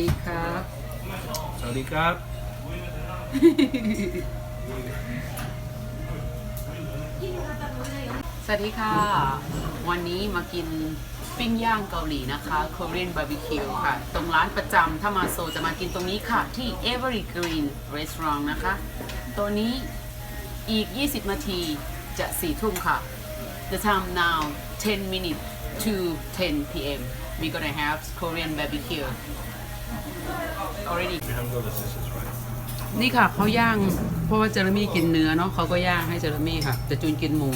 ดีครับ สวัสดีครับ สวัสดีค่ะ วันนี้มากินปิ้งย่างเกาหลีนะคะ Korean Barbecue ค่ะ ตรงร้านประจำถ้ามาโซจะมากินตรงนี้ค่ะ ที่ Evergreen Restaurant นะคะ ตัวนี้อีก 20 นาทีจะ4ทุ่มค่ะ The time now 10 minutes to 10 p.m. we gonna have Korean barbecue already We haven't got the scissors, right? นี่ค่ะเขาย่าง เพราะว่าเจอร์มี่กินเนื้อเนาะเขาก็ย่างให้เจอร์มี่ค่ะแต่จูนกินหมู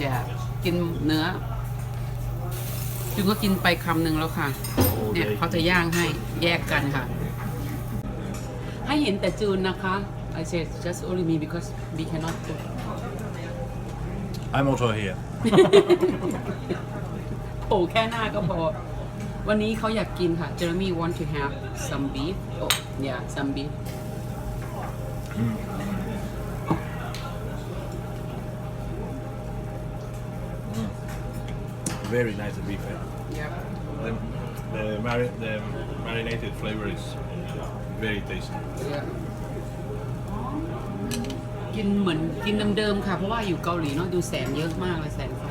อย่ากินเนื้อจูนก็กินไปคำหนึ่งแล้วค่ะ เนี่ยเขาจะย่างให้แยกกันค่ะ ให้เห็นแต่จูนนะคะ I said just only me because we cannot cook I'm also here. โผล่แค่หน้าก็พอ วันนี้เขาอยากกินค่ะเจอร์มี่ want to have some beef oh yeah some beef Very nice beef. eh? yep The, the, mari- the marinated flavor is very tasty. กินเหมือนกินเดิมๆค่ะ เพราะว่าอยู่เกาหลีเนาะดูแสงเยอะมากเลยแสงไฟ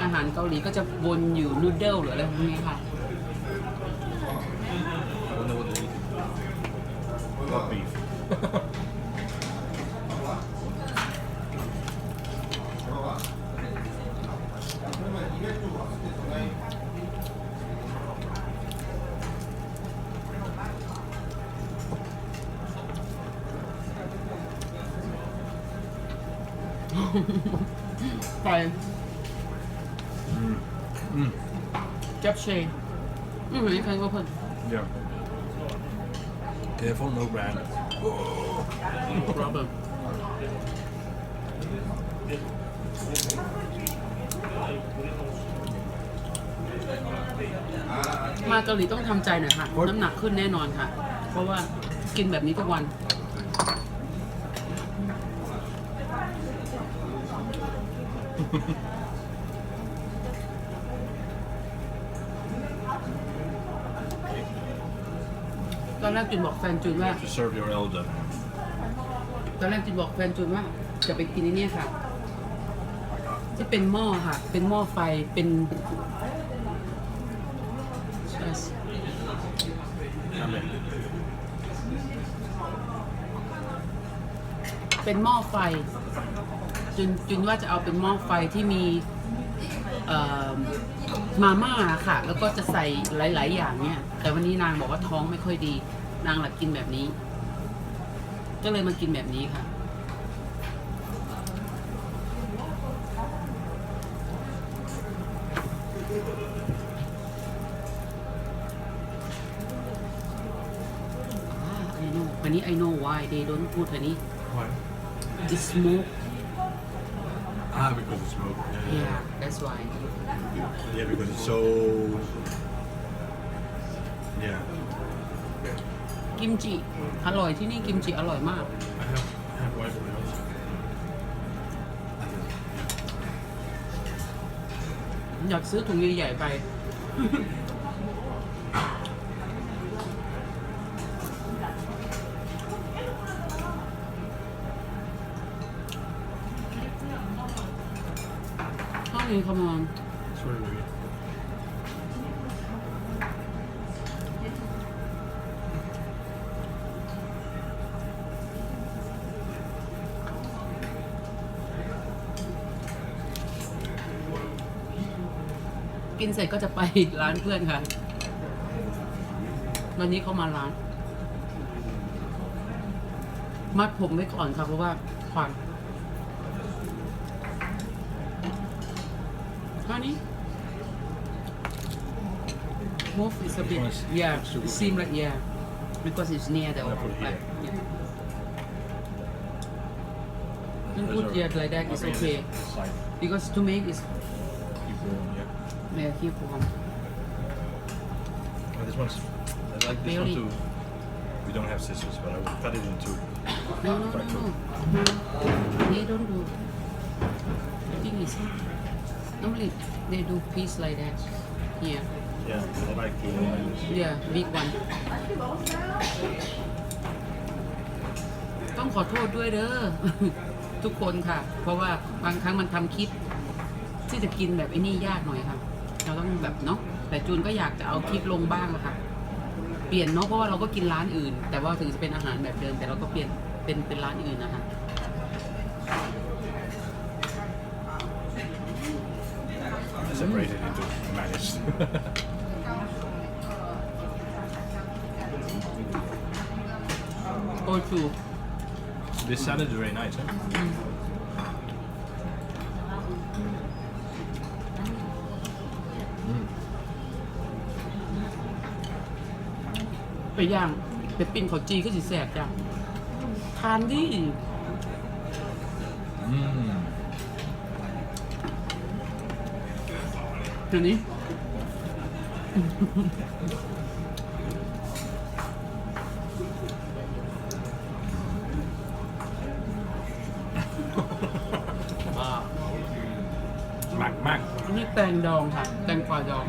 อา หารเกาหลีก็จะวนอยู่นูดเดิลหรืออะไรพวกนี้ค่ะ I wonder what they eat. Not beef. ไฟจับเชยอืมอันนี้ใครก็เพิ่น Yeah. Careful, no brand. problem มาเกาหลีต้องทำใจหน่อยค่ะ น้ำหนักขึ้นแน่นอนค่ะ เพราะว่ากินแบบนี้ทุกวัน ตอนแรกจุนบอกแฟนจุนว่า To serve your elder. ตอนแรกจินบอกแฟนจูนว่าจะไปกินไอ้เนี่ยค่ะ ที่เป็นหม้อค่ะ เป็นหม้อไฟเป็น Yes เป็นหม้อไฟจุนจุนว่าจะเอาเป็นหม้อไฟที่มีเอ่อมาม่าค่ะ แล้วก็จะใส่หลาย ๆ อย่างเนี่ยแต่ วันนี้นางบอกว่าท้องไม่ค่อยดี นางหลักกินแบบนี้ ก็เลยมากินแบบนี้ค่ะ Ah, I know อันนี้ I know why they don't put อันนี้ Why? the smoke Ah, because it's smoke. Yeah, yeah that's why yeah, because it's so. Yeah. กิมจิ อร่อยที่นี่กิมจิอร่อยมาก I have, I have wife in my house. อยากซื้อถุงใหญ่ๆไป ข้าวนี้ขมอน กินเสร็จก็จะไปร้านเพื่อนค่ะ วันนี้เขามาร้าน มัดผมไว้ก่อนค่ะเพราะว่าควันท่านี้ move is a bit Because yeah it's too it seem like yeah because it's near the I put it like here. yeah. Don't put Those are- yeah like that is I'll bring it okay Side. because to make is Keep warm, yeah. yeah keep warm Oh, this one's. I like this Really? one too. We don't have scissors, but I will cut it in two. No, no, no, no. They don't do. I think it's normally they do piece like that here Yeah, I like to like this. yeah big one ต้องขอโทษด้วยเด้อ ทุกคนค่ะ เพราะว่าบางครั้งมันทำคลิป ที่จะกินแบบไอ้นี่ยากหน่อยค่ะ เราต้องแบบเนาะแต่จูนก็อยากจะเอาคลิปลงบ้างอะค่ะ เปลี่ยนเนาะเพราะว่าเราก็กินร้านอื่น แต่ว่าถึงจะเป็นอาหารแบบเดิม แต่เราก็เปลี่ยนเป็นเป็นร้านอื่นนะคะ Separated into managed. โอชู this salad is very nice, huh? ไปย่างไปปิ้งเขาวจีก็สิแสบจ้ะทานดิ Mm. เดี๋ยวนี้ Mac, mac. อันนี้แตงดองค่ะ แตงกวาดอง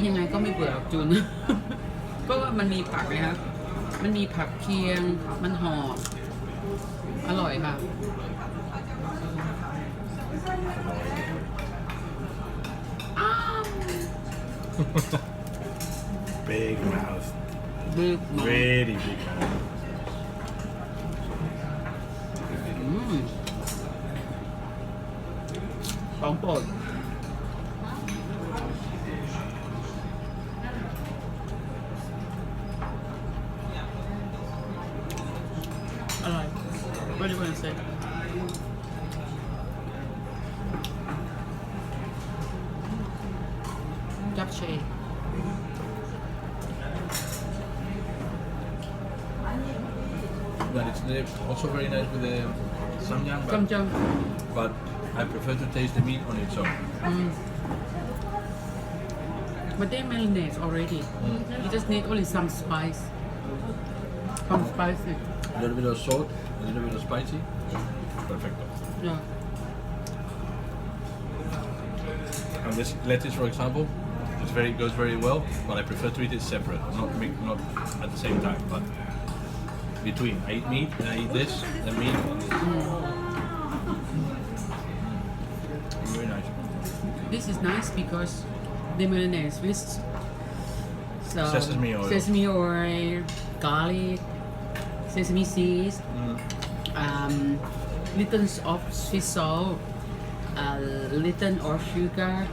กินยังไงก็ไม่เบื่อหรอกจูนเพราะว่ามันมีผักนะครับ มันมีผักเคียง มันหอม อร่อยค่ะอ้าว big mouth. บึกมาก Really big mouth. อืมของโปรด but it's also very nice with the samyang. But, but I prefer to taste the meat on its own. Mm. But they marinate already. Mm. You just need only some spice. Some spicy. A little bit of salt, a little bit of spicy. Perfecto. Yeah. And this lettuce, for example, it's very goes very well, but I prefer to eat it separate, not not at the same time. But between. I eat meat, and I eat this, and meat. And this. Very nice. This is nice because the mayonnaise with so Sesame oil. sesame oil, garlic, sesame seeds, Mm. um, little of sweet salt, a little of sugar.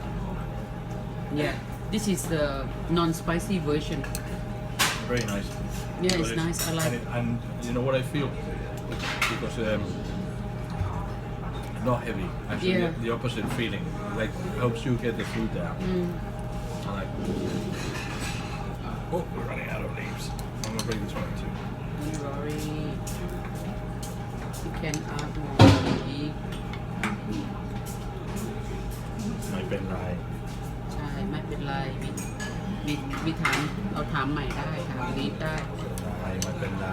Yeah, this is the non-spicy version. Very nice. Yeah, But it's nice. I like. And, it, and you know what I feel? Because um, not heavy. Actually, Yeah. the, the opposite feeling. Like helps you get the food down. Mm. I like. Oh, we're running out of leaves. I'm gonna bring this one too. Don't worry. You can add more. ไม่เป็นไร ใช่ ไม่เป็นไร มีมีมีถามเราถามใหม่ได้ค่ะรีบได้ ไม่เป็นไร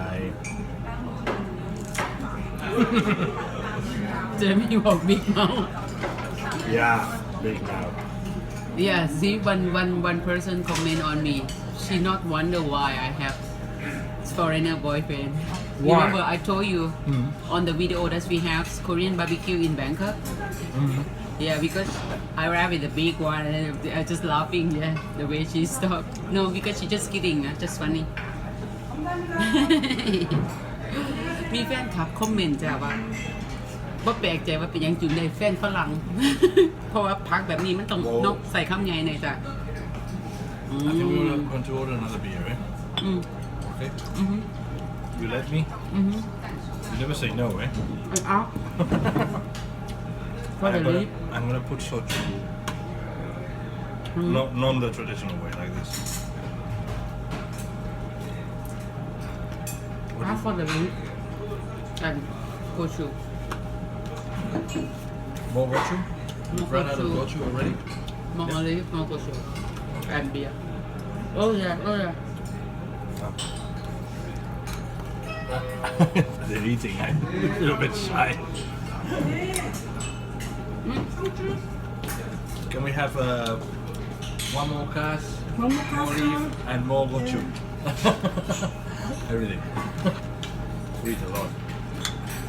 เจมี่บอกบิ๊กเมาส์ Yeah, big mouth. Yeah, see, one, one, one person comment on me. She not wonder why I have foreigner boyfriend. Why? Remember I told you Mhm. on the video that we have Korean barbecue in Bangkok? Mm-hmm. Yeah, because I arrived with the big one and I just laughing, yeah, the way she stopped. No, because she just kidding, uh, just funny. มีแฟนคลับคอมเมนต์จ้ะว่าว่าแปลกใจว่าเป็นหยังจุนได้แฟนฝรั่ง เพราะว่าพักแบบนี้มันต้องโว้นกใส่คำใหญ่หน่อยจ้ะอื I think ม we're going to order another beer, eh? อืม Okay. อืม You let me? อืม You never say no, eh? เอา For the I'm gonna. I'm gonna put soju. Hmm. Not, not the traditional way, like this. What half for the leaf and gochu more gochu? You've run out of gochu. gochu already? more leaf more gochu and beer oh yeah oh yeah They're eating. I'm a little bit shy. Can we have uh, one more cast, One more cast, and more gochu? Everything. we a lot.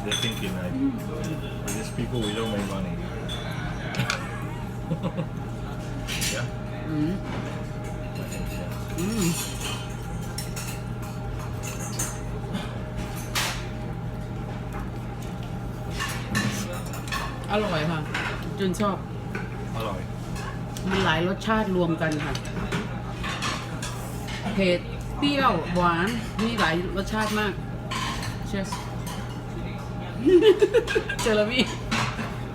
They're thinking like, mm. with these people we don't make money. yeah. Mm. I think, yeah. Mm. Hello, Emma. จุนชอบ Alloy. มันหลายรสชาติรวมกันค่ะ เผ็ด เปรี้ยว หวาน มีหลายรสชาติมาก Cheers เจอร์มี่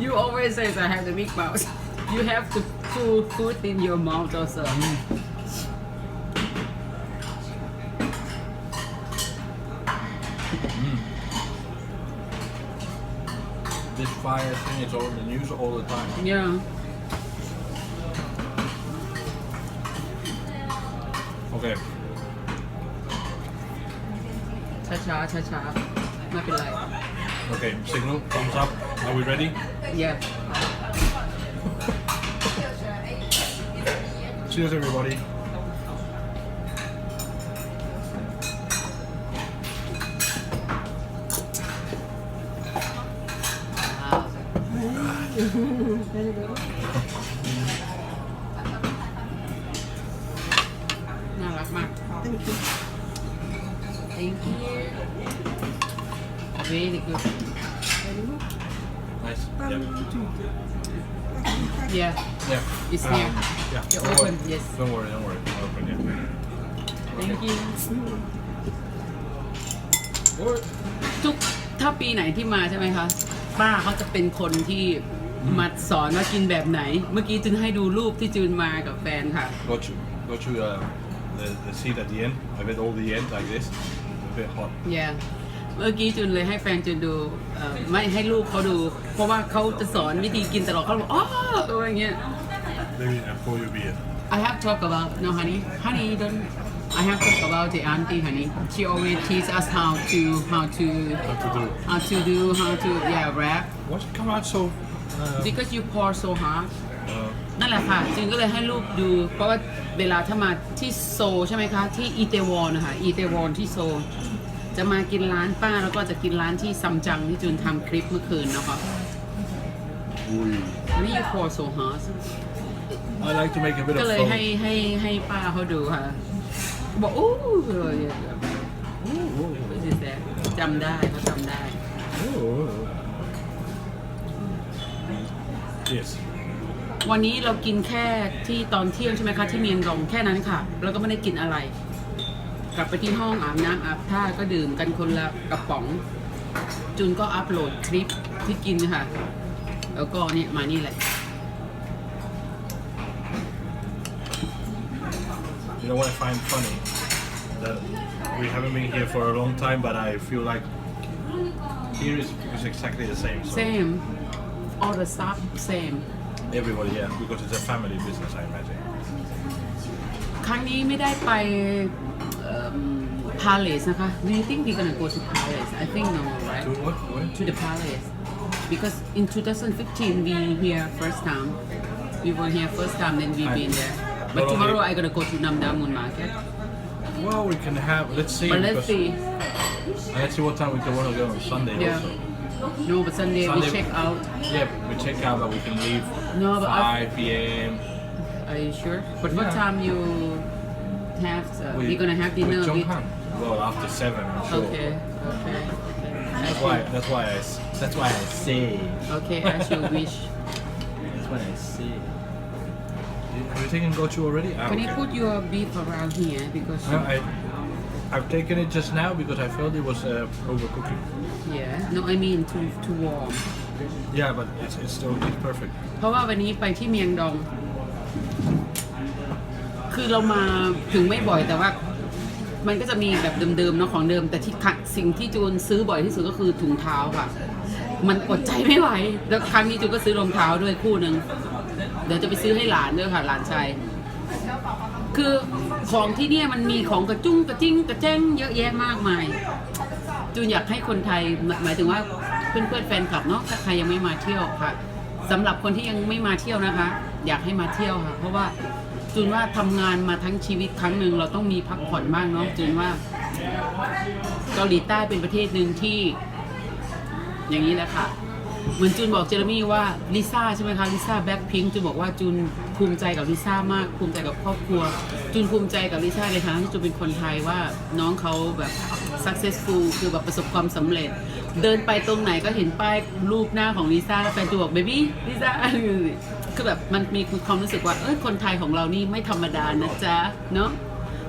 you always say I have the big mouth you have to put food in your mouth also This fire thing is all in the news all the time. yeah Okay. ช้าช้าช้าช้าๆไม่เป็นไร Okay. Signal. Thumbs up. Are we ready? yeah Cheers, everybody. น่ารักมาก Thank you. thank you very good Nice. Um, Yeah. two. yeah Yeah. It's here. Yeah. You're don't open, worry. yes. Don't worry. Don't worry. I'll open it. thank you โอ้ยทุกถ้าปีไหนที่มาใช่ไหมคะ ป้าเขาจะเป็นคนที่ มาสอนว่ากินแบบไหน เมื่อกี้จึงให้ดูรูปที่จูนมากับแฟนค่ะ Go to go to uh, the the seat at the end. I bet all the end like this. A bit hot. yeah เมื่อกี้จูนเลยให้แฟนจูนดูเอ่อไม่ให้ลูกเขาดู เพราะว่าเขาจะสอนวิธีกินตลอดเขาบอกอ๋ออะไรเงี้ย Maybe I pour your beer. I have talk about no honey honey don't I have talk about the auntie honey she always teach us how to how to What to do? how to do how to yeah wrap What's come out so? Uh, because you pour so hard uh, นั่นแหละค่ะจึงก็เลยให้ลูกดู เพราะว่าเวลาถ้ามาที่โซลใช่ไหมคะ ที่อีเตวอนนะคะอีเตวอนที่โซลจะมากินร้านป้าแล้วก็จะกินร้านที่ซัมจังที่จูนทำคลิปเมื่อคืนนะคะอันนี้ยูพอโซฮาร์ I like to make a bit ก็ of เลย foam. ให้ให้ให้ป้าเขาดูค่ะบอกอู้เลยไม่สิแซจำได้เขาจำได้ Yes. วันนี้เรากินแค่ที่ตอนเที่ยงใช่ไหมคะที่เมียนรองแค่นั้นค่ะ แล้วก็ไม่ได้กินอะไร กลับไปที่ห้องอาบน้ำอาบท่าก็ดื่มกันคนละกระป๋อง จุนก็อัพโหลดคลิปที่กินค่ะ แล้วก็เนี่ยมานี่แหละ You know what I find funny? That we haven't been here for a long time, but I feel like here is, is exactly the same. So same all the stuff same everybody, yeah, because it's a family business, I imagine. ครั้งนี้ไม่ได้ไปพาเลสนะคะ Do you think we're gonna go to Palace I think no right To what? What? to the palace because in 2015 we here first time we were here first time then we I- been there Not but only- tomorrow I gonna go to Namdamun market Well, we can have. Let's see. but let's because- see and let's see what time we can want to go on Sunday Yeah. also. no but Sunday, we check out Yeah, we check out that we can leave No, but I- 5 p.m. are you sure but what Yeah. time you have To, with- we're gonna have dinner with Jong with Han. Well, after seven, I'm sure. okay okay That's why. That's why I. That's why I say. okay as you wish That's why I say. Have you taken gochu already? Ah, can you put your beef around here because No, I, I've taken it just now because I felt it was uh, overcooking. yeah no I mean too too warm Yeah, but it's, it's still it's perfect. เพราะว่าวันนี้ไปที่เมียงดอง คือเรามาถึงไม่บ่อยแต่ว่า มันก็จะมีแบบเดิมๆเนาะของเดิม แต่ที่ขัดสิ่งที่จูนซื้อบ่อยที่สุดก็คือถุงเท้าค่ะ มันอดใจไม่ไหว แล้วครั้งนี้จูนก็ซื้อรองเท้าด้วยคู่หนึ่ง เดี๋ยวจะไปซื้อให้หลานด้วยค่ะ หลานชาย คือ ของที่เนี่ยมันมีของกระจุ้งกระจิ้งกระแจ้งเยอะแยะมากมาย จูนอยากให้คนไทยหมายถึงว่าเพื่อนๆแฟนคลับเนาะถ้าใครยังไม่มาเที่ยวค่ะสำหรับคนที่ยังไม่มาเที่ยวนะคะ อยากให้มาเที่ยวค่ะ เพราะว่าจูนว่าทำงานมาทั้งชีวิตครั้งหนึ่งเราต้องมีพักผ่อนบ้างเนาะจูนว่าเกาหลีใต้เป็นประเทศหนึ่งที่ อย่างนี้แหละค่ะเหมือนจูนบอกเจอร์มี่ว่าลิซ่าใช่ไหมคะลิซ่าแบ็คพิงจูนบอกว่าจูน ภูมิใจกับลิซ่ามาก ภูมิใจกับครอบครัวจูนภูมิใจกับลิซ่าในฐานะที่จูนเป็นคนไทยว่าน้องเขาแบบ successful คือแบบประสบความสำเร็จ เดินไปตรงไหนก็เห็นป้ายรูปหน้าของลิซ่าแฟนจูนบอกเบบี้ลิซ่าคือแบบมันมีความรู้สึกว่าเออคนไทยของเรานี่ไม่ธรรมดานะจ๊ะเนาะ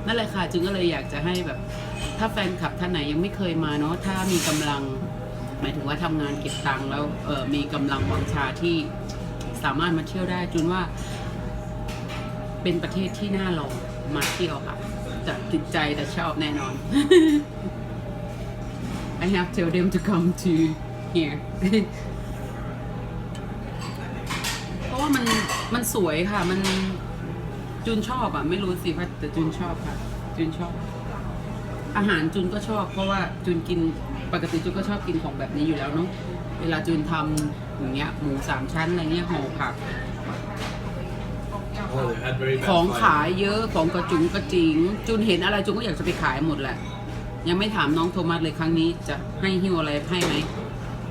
นั่นแหละค่ะจูนก็เลยอยากจะให้แบบ ถ้าแฟนคลับท่านไหนยังไม่เคยมาเนาะถ้ามีกำลัง หมายถึงว่าทำงานเก็บตังค์แล้วเออมีกำลังวังชาที่สามารถมาเที่ยวได้จุนว่า เป็นประเทศที่น่าลองมาเที่ยวค่ะจะติดใจแต่ชอบแน่นอน I have to tell them to come to here เพราะว่ามันมันสวยค่ะ มันจุนชอบอะ ไม่รู้สิว่าแต่จุนชอบค่ะ จุนชอบ อาหารจุนก็ชอบ เพราะว่าจุนกินปกติจุนก็ชอบกินของแบบนี้อยู่แล้วเนาะเวลาจุนทำอย่างเงี้ยหมูสามชั้นอะไรเงี้ยห่อผัก ของ fire. ขายเยอะของกระจุงกระจิง จุนเห็นอะไรจุนก็อยากจะไปขายหมดแหละ ยังไม่ถามน้องโทมัสเลยครั้งนี้จะให้หิ้วอะไรให้ไหม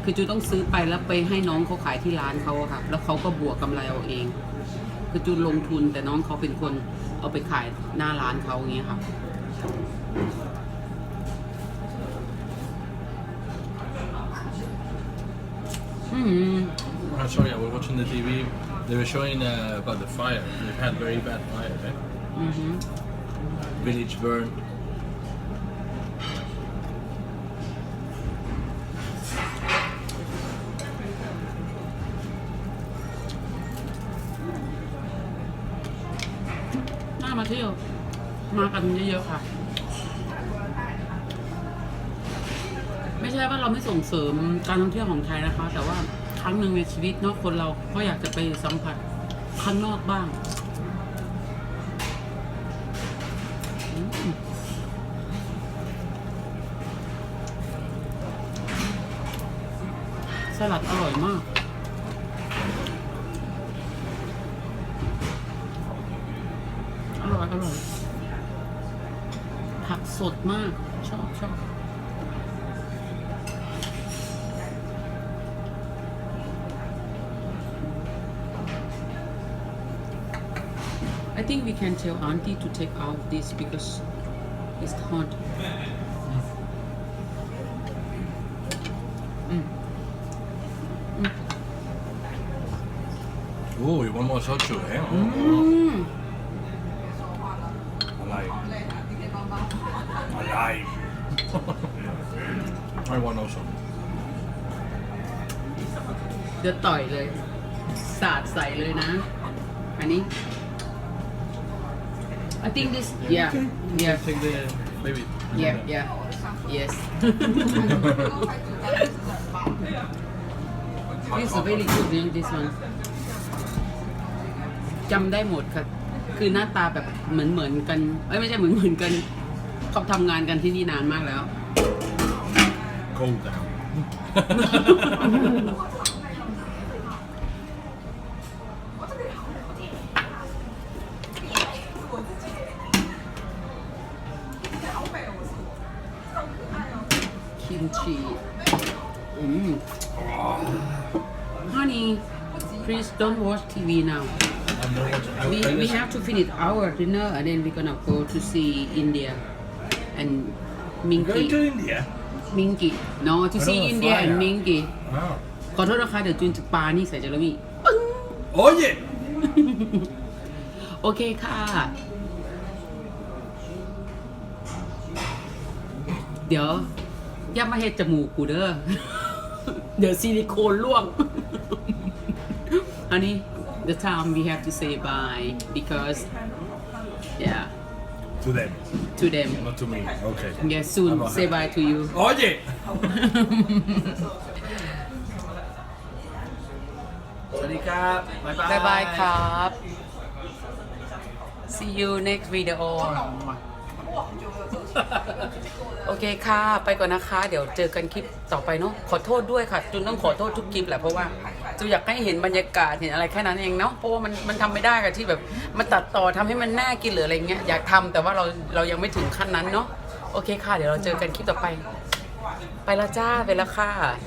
คือจุนต้องซื้อไปแล้วไปให้น้องเขาขายที่ร้านเขาอะค่ะ แล้วเขาก็บวกกำไรเอาเอง คือจุนลงทุนแต่น้องเขาเป็นคนเอาไปขายหน้าร้านเขาอย่างเงี้ยค่ะอืม Oh, sorry, I was watching the TV. They were showing uh, about the fire. They've had very bad fire, right? อือฮึ Village burned. น่ามาเที่ยว มากันเยอะๆค่ะ ไม่ใช่ว่าเราไม่ส่งเสริมการท่องเที่ยวของไทยนะคะ แต่ว่า ครั้งหนึ่งในชีวิตเนอกคนเราก็อยากจะไปสัมผัสข้างนอกบ้างสลัดอร่อยมากอร่อยอร่อยผักสดมาก ชอบชอบ I think we can tell auntie to take out this because it's hot. Mm. Oh, you want more soju, eh? Mm. Alive. Alive. I want also. เดี๋ยวต่อยเลย สาดใส่เลยนะ อันนี้ I think this yeah yeah Take the maybe. yeah yeah yes this is very good นะ this one จำได้หมดค่ะ คือหน้าตาแบบเหมือนเหมือนๆกัน เอ้ยไม่ใช่เหมือนเหมือนๆกันเขาทำงานกันที่นี่นานมากแล้ว Cold down. คิมชีอืม honey please don't watch TV now I'm not watching. I, we I we listen- have to finish our dinner and then we're gonna go to see India and Going Minky to India? Minky no to I see don't wanna India fly and out. Minky Wow. ขอโทษนะคะ เดี๋ยวจูนจะปานี่ใส่เจลมี่ Oye! โอเคค่ะ เดี๋ยว อย่ามาเฮ็ดจมูกกูเด้อ เดี๋ยวซิลิโคนล่วง Honey the time we have to say bye because yeah To them, to them not to me. Okay. yeah soon I'm say bye to you Oye. สวัสดีครับบ๊ายบายบายบายครับ see you next video โอเคค่ะ ไปก่อนนะคะ เดี๋ยวเจอกันคลิปต่อไปเนาะขอโทษด้วยค่ะ จุนต้องขอโทษทุกคลิปแหละเพราะว่าจูอยากให้เห็นบรรยากาศเห็นอะไรแค่นั้นเองเนาะเพราะว่ามันมันทำไม่ได้ค่ะที่แบบมันตัดต่อทำให้มันน่ากินหรืออะไรเงี้ยอยากทำแต่ว่าเราเรายังไม่ถึงขั้นนั้นเนาะโอเคค่ะ เดี๋ยวเราเจอกันคลิปต่อไป ไปแล้วจ้าไปแล้วค่ะ